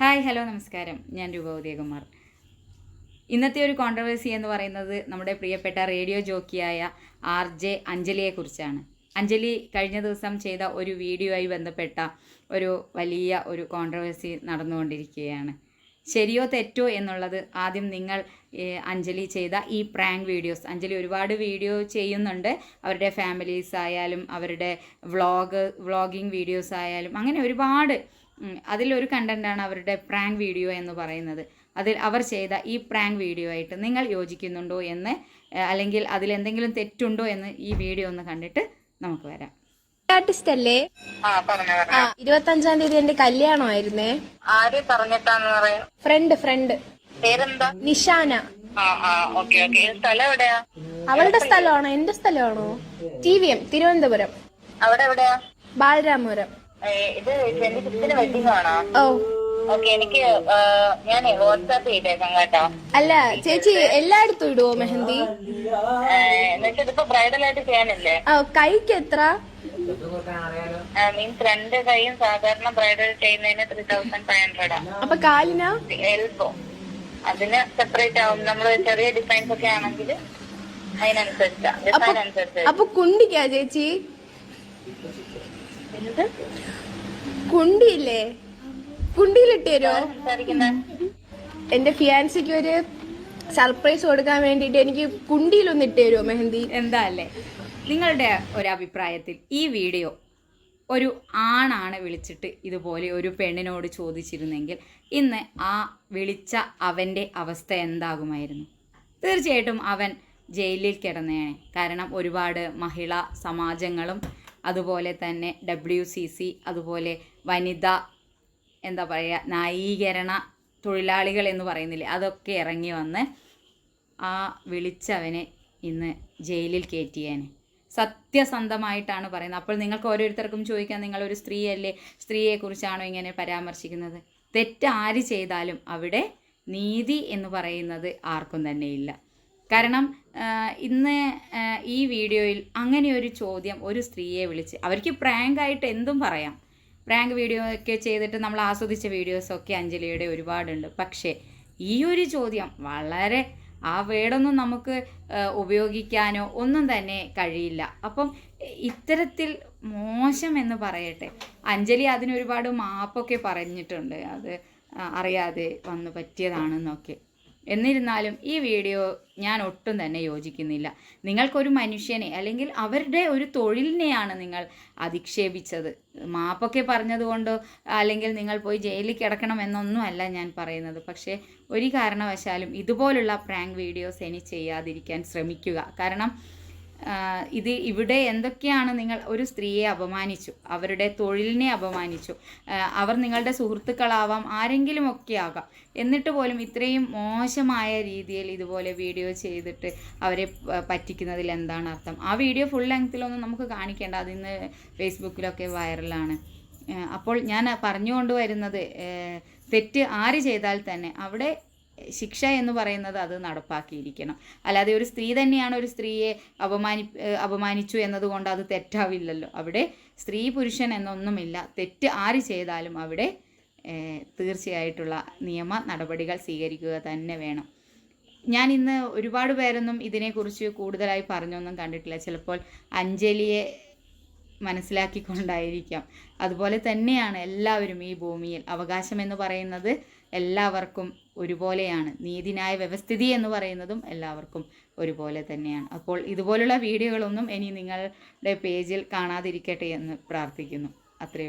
Hi hello നമസ്കാരം. ഞാൻ രൂപ ഉദയകുമാർ. ഇന്നത്തെ ഒരു കോൺട്രവേഴ്സി എന്ന് പറയുന്നത് നമ്മുടെ പ്രിയപ്പെട്ട റേഡിയോ ജോക്കിയായ ആർ ജെ അഞ്ജലിയെക്കുറിച്ചാണ് അഞ്ജലി കഴിഞ്ഞ ദിവസം ചെയ്ത ഒരു വീഡിയോയി ബന്ധപ്പെട്ട ഒരു വലിയ ഒരു കോൺട്രവേഴ്സി നടന്നുകൊണ്ടിരിക്കുകയാണ്. ശരിയോ തെറ്റോ എന്നുള്ളത് ആദ്യം നിങ്ങൾ അഞ്ജലി ചെയ്ത ഈ പ്രാങ്ക് വീഡിയോസ് അഞ്ജലി ഒരുപാട് വീഡിയോ ചെയ്യുന്നുണ്ട്. അവരുടെ ഫാമിലീസ് ആയാലും അവരുടെ വ്ളോഗ് വ്ളോഗിങ് വീഡിയോസ് ആയാലും അങ്ങനെ ഒരുപാട് അതിലൊരു കണ്ടന്റാണ് അവരുടെ പ്രാങ്ക് വീഡിയോ എന്ന് പറയുന്നത്. അതിൽ അവർ ചെയ്ത ഈ പ്രാങ്ക് വീഡിയോ ആയിട്ട് നിങ്ങൾ യോജിക്കുന്നുണ്ടോ എന്ന് അല്ലെങ്കിൽ അതിലെന്തെങ്കിലും തെറ്റുണ്ടോ എന്ന് ഈ വീഡിയോ ഒന്ന് കണ്ടിട്ട് നമുക്ക് വരാം. ആർട്ടിസ്റ്റ് അല്ലേ? ആ പറഞ്ഞു ആ ഇരുപത്തി അഞ്ചാം തീയതി എന്റെ കല്യാണമായിരുന്നേ. ആര് പറഞ്ഞിട്ടാന്ന് പറയാ? ഫ്രണ്ട് ഫ്രണ്ട് പേരെന്താ? നിഷാന. ആ ആ ഓക്കെ ഓക്കെ. സ്ഥലം എവിടെയാ? അവളുടെ സ്ഥലമാണോ? എന്റെ സ്ഥലമാണോ? T V M Thiruvananthapuram. അവിടെ എവിടെയാ? ബാലരാമപുരം. ഇത് ട്വന്റി സിക്സിന് വെഡിങ് ആണോ? ഓ. ഓക്കെ എനിക്ക് ഞാൻ വാട്സാപ്പ് ചെയ്തേക്കാം കേട്ടോ. അല്ല ചേച്ചി എല്ലായിടത്തും ഇടുവോ മെഹന്തി? എന്നിട്ട് ഇതിപ്പോ ബ്രൈഡൽ ആയിട്ട് ചെയ്യാനല്ലേ? ആ കൈക്ക് എത്ര? മീൻസ് രണ്ട് കൈയും സാധാരണ ബ്രൈഡൽ ചെയ്യുന്നതിന് ത്രീ തൗസൻഡ് ഫൈവ് ഹൺഡ്രഡ് അപ്പൊ കാലിനാ? എൽബോ അതിന് സെപ്പറേറ്റ് ആവും. നമ്മൾ ചെറിയ ഡിസൈൻസ് ഒക്കെ ആണെങ്കിൽ അതിനനുസരിച്ചാ. ഡിസൈൻ അനുസരിച്ച്. അപ്പൊ കുണ്ടിക്കാ ചേച്ചി? എന്ത് കുണ്ടിയില്ലേ? കുണ്ടിയിലിട്ട് തരുമോ എന്റെ ഫിയാൻസിക്ക് ഒരു സർപ്രൈസ് കൊടുക്കാൻ വേണ്ടിട്ട് എനിക്ക് കുണ്ടിയിലൊന്ന് ഇട്ട് തരുമോ മെഹന്തി? എന്താ അല്ലേ? നിങ്ങളുടെ ഒരഭിപ്രായത്തിൽ ഈ വീഡിയോ ഒരു ആണാണ് വിളിച്ചിട്ട് ഇതുപോലെ ഒരു പെണ്ണിനോട് ചോദിച്ചിരുന്നെങ്കിൽ ഇന്ന് ആ വിളിച്ച അവന്റെ അവസ്ഥ എന്താകുമായിരുന്നു? തീർച്ചയായിട്ടും അവൻ ജയിലിൽ കിടന്നേനെ. കാരണം ഒരുപാട് മഹിളാ സമാജങ്ങളും അതുപോലെ തന്നെ ഡബ്ല്യു സി സി അതുപോലെ വനിത എന്താ പറയുക ന്യായീകരണ തൊഴിലാളികൾ എന്ന് പറയുന്നില്ലേ അതൊക്കെ ഇറങ്ങി വന്ന് ആ വിളിച്ചവനെ ഇന്ന് ജയിലിൽ കയറ്റിയേനെ. സത്യസന്ധമായിട്ടാണ് പറയുന്നത്. അപ്പോൾ നിങ്ങൾക്ക് ഓരോരുത്തർക്കും ചോദിക്കാം നിങ്ങളൊരു സ്ത്രീയല്ലേ സ്ത്രീയെക്കുറിച്ചാണോ ഇങ്ങനെ പരാമർശിക്കുന്നത്? തെറ്റ് ആര് ചെയ്താലും അവിടെ നീതി എന്ന് പറയുന്നത് ആർക്കും തന്നെയില്ല. കാരണം ഇന്ന് ഈ വീഡിയോയിൽ അങ്ങനെ ഒരു ചോദ്യം ഒരു സ്ത്രീയെ വിളിച്ച് അവർക്ക് പ്രാങ്കായിട്ട് എന്തും പറയാം. പ്രാങ്ക് വീഡിയോ ഒക്കെ ചെയ്തിട്ട് നമ്മൾ ആസ്വദിച്ച വീഡിയോസൊക്കെ അഞ്ജലിയുടെ ഒരുപാടുണ്ട്. പക്ഷേ ഈ ഒരു ചോദ്യം വളരെ ആ വേടൊന്നും നമുക്ക് ഉപയോഗിക്കാനോ ഒന്നും തന്നെ കഴിയില്ല. അപ്പം ഇത്തരത്തിൽ മോശം എന്ന് പറയട്ടെ. അഞ്ജലി അതിനൊരുപാട് മാപ്പൊക്കെ പറഞ്ഞിട്ടുണ്ട്. അത് അറിയാതെ വന്ന് പറ്റിയതാണെന്നൊക്കെ. എന്നിരുന്നാലും ഈ വീഡിയോ ഞാൻ ഒട്ടും തന്നെ യോജിക്കുന്നില്ല. നിങ്ങൾക്കൊരു മനുഷ്യനെ അല്ലെങ്കിൽ അവരുടെ ഒരു തൊഴിലിനെയാണ് നിങ്ങൾ അധിക്ഷേപിച്ചത്. മാപ്പൊക്കെ പറഞ്ഞതുകൊണ്ടോ അല്ലെങ്കിൽ നിങ്ങൾ പോയി ജയിലിൽ കിടക്കണം എന്നൊന്നുമല്ല ഞാൻ പറയുന്നത്. പക്ഷേ ഒരു കാരണവശാലും ഇതുപോലുള്ള പ്രാങ്ക് വീഡിയോസ് ഇനി ചെയ്യാതിരിക്കാൻ ശ്രമിക്കുക. കാരണം ഇത് ഇവിടെ എന്തൊക്കെയാണ് നിങ്ങൾ ഒരു സ്ത്രീയെ അപമാനിച്ചു അവരുടെ തൊഴിലിനെ അപമാനിച്ചു അവർ നിങ്ങളുടെ സുഹൃത്തുക്കളാവാം ആരെങ്കിലും ഒക്കെ ആകാം. എന്നിട്ട് പോലും ഇത്രയും മോശമായ രീതിയിൽ ഇതുപോലെ വീഡിയോ ചെയ്തിട്ട് അവരെ പറ്റിക്കുന്നതിൽ എന്താണ് അർത്ഥം? ആ വീഡിയോ ഫുൾ ലെങ്ത്തിലൊന്നും നമുക്ക് കാണിക്കേണ്ട അതിന്ന് ഫേസ്ബുക്കിലൊക്കെ വൈറലാണ്. അപ്പോൾ ഞാൻ പറഞ്ഞുകൊണ്ട് വരുന്നത് തെറ്റ് ആര് ചെയ്താൽ തന്നെ അവിടെ ശിക്ഷ എന്ന് പറയുന്നത് അത് നടപ്പാക്കിയിരിക്കണം. അല്ലാതെ ഒരു സ്ത്രീ തന്നെയാണ് ഒരു സ്ത്രീയെ അപമാനി അപമാനിച്ചു എന്നതുകൊണ്ട് അത് തെറ്റാവില്ലല്ലോ. അവിടെ സ്ത്രീ പുരുഷൻ എന്നൊന്നുമില്ല. തെറ്റ് ആര് ചെയ്താലും അവിടെ തീർച്ചയായിട്ടുള്ള നിയമ നടപടികൾ സ്വീകരിക്കുക തന്നെ വേണം. ഞാൻ ഇന്ന് ഒരുപാട് പേരൊന്നും ഇതിനെക്കുറിച്ച് കൂടുതലായി പറഞ്ഞൊന്നും കണ്ടിട്ടില്ല. ചിലപ്പോൾ അഞ്ജലിയെ മനസ്സിലാക്കിക്കൊണ്ടായിരിക്കാം. അതുപോലെ തന്നെയാണ് എല്ലാവരും ഈ ഭൂമിയിൽ. അവകാശം എന്ന് പറയുന്നത് എല്ലാവർക്കും ഒരുപോലെയാണ്. നീതിന്യായ വ്യവസ്ഥിതി എന്ന് പറയുന്നതും എല്ലാവർക്കും ഒരുപോലെ തന്നെയാണ്. അപ്പോൾ ഇതുപോലുള്ള വീഡിയോകളൊന്നും ഇനി നിങ്ങളുടെ പേജിൽ കാണാതിരിക്കട്ടെ എന്ന് പ്രാർത്ഥിക്കുന്നു. അത്രയേ ഉള്ളൂ.